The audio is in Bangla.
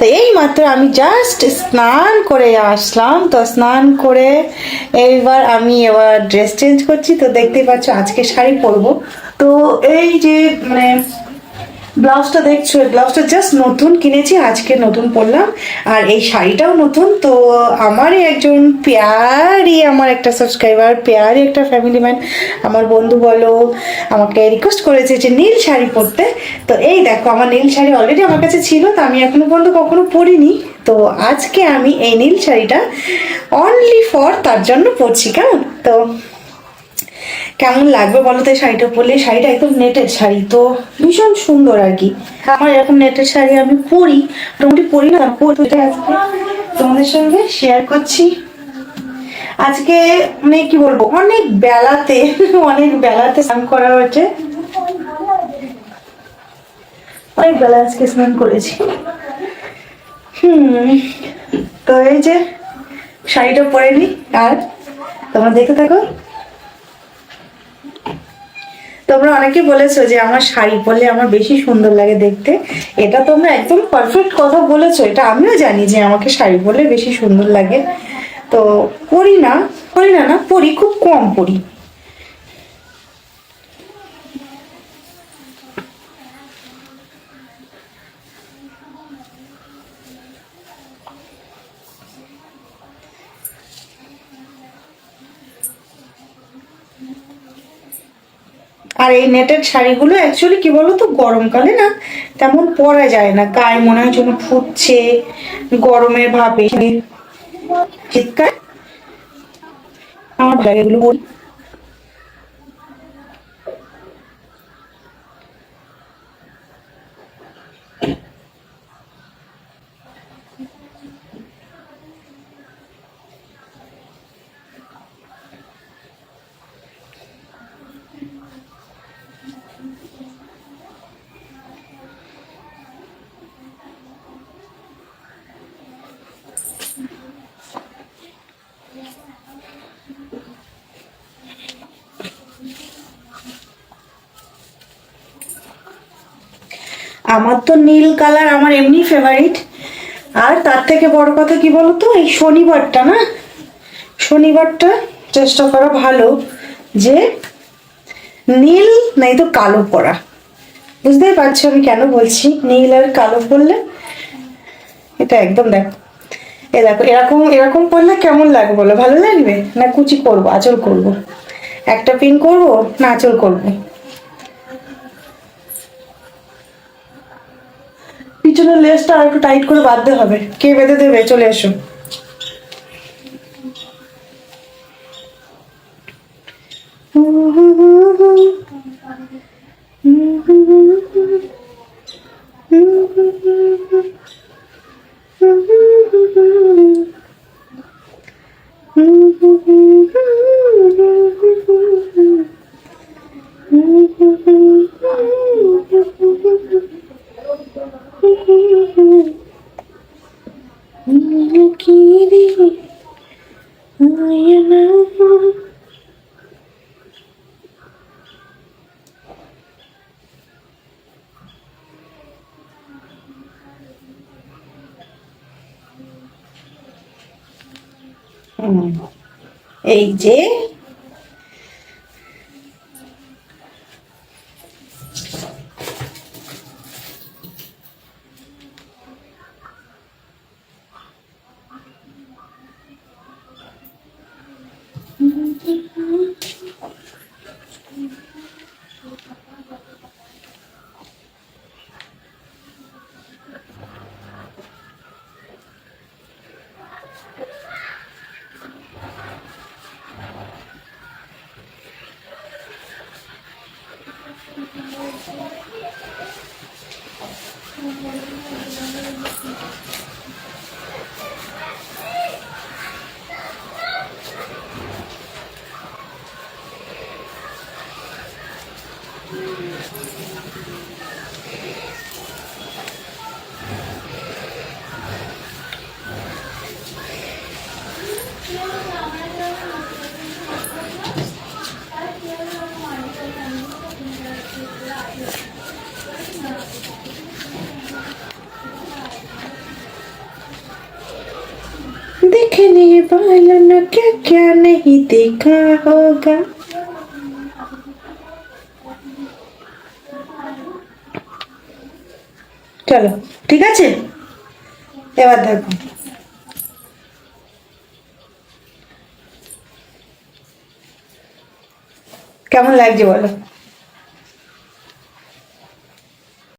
তো এই মাত্র আমি জাস্ট স্নান করে আসলাম। তো স্নান করে এইবার আমি এবার ড্রেস চেঞ্জ করছি। তো দেখতে পাচ্ছ আজকে শাড়ি পরবো। তো এই যে মানে ব্লাউজটা দেখছ, এই ব্লাউজটা জাস্ট নতুন কিনেছি, আজকে নতুন পরলাম। আর এই শাড়িটাও নতুন, তো আমারই একজন পেয়ারি, আমার একটা সাবস্ক্রাইবার পেয়ারি একটা ফ্যামিলি ম্যান আমার বন্ধু বলো, আমাকে রিকোয়েস্ট করেছে যে নীল শাড়ি পরতে। তো এই দেখো, আমার নীল শাড়ি অলরেডি আমার কাছে ছিল, তো আমি এখনও পর্যন্ত কখনো পরিনি। তো আজকে আমি এই নীল শাড়িটা অনলি ফর তার জন্য পরছি, কেমন? তো কেমন লাগবে বলো তো শাড়িটা পরলে? শাড়িটা একদম নেটের শাড়ি তো, ভীষণ সুন্দর আর কি। আমার এরকম নেটের শাড়ি আমি পরি, মোটামুটি পরি না আজকে। তোমাদের সঙ্গে শেয়ার করছি। আজকে মানে কি বলব, অনেক বেলাতে অনেক বেলাতে স্নান করা হয়েছে। অনেক বেলা আজকে স্নান করেছি। হুম, তো এই যে শাড়িটা পরে নি, আর তোমরা দেখতে থাকো। তোমরা অনেকে বলেছ যে আমার শাড়ি পরলে আমার বেশি সুন্দর লাগে দেখতে। এটা তোমরা একদম পারফেক্ট কথা বলেছ। এটা আমিও জানি যে আমাকে শাড়ি পরলে বেশি সুন্দর লাগে। তো পরি না পরি না না, পরি, খুব কম পরি। আর এই নেটের শাড়িগুলো অ্যাকচুয়ালি কি বলতো, গরমকালে না তেমন পরা যায় না। গায়ে মনে হয় যেন ফুটছে, গরমের ভাবে শীতকাল আমার এগুলো আমার তো নীল কালার আমার এমনি ফেভারিট আর তার থেকে বড় কথা কি বলতো, এই শনিবারটা না? শনিবারটা চেষ্টা করা ভালো যে নীল, নাই তো কালো পরা। বুঝতেই পারছ আমি কেন বলছি নীল আর কালো পরলে? এটা একদম দেখো। এ দেখো, এরকম এরকম করলে কেমন লাগবে বলো? ভালো লাগবে? না কুচি করব, আঁচল করব? একটা পিন করব, না আঁচল করব? পিছনের লেসটা আর একটু টাইট করে বাঁধতে হবে। কে বেঁধে দেবে? চলে এসো। এই যে Mm-hmm. Yeah. देखने वालों ने क्या क्या नहीं देखा होगा চলো ঠিক আছে এবার দেখো কেমন লাগছে বলো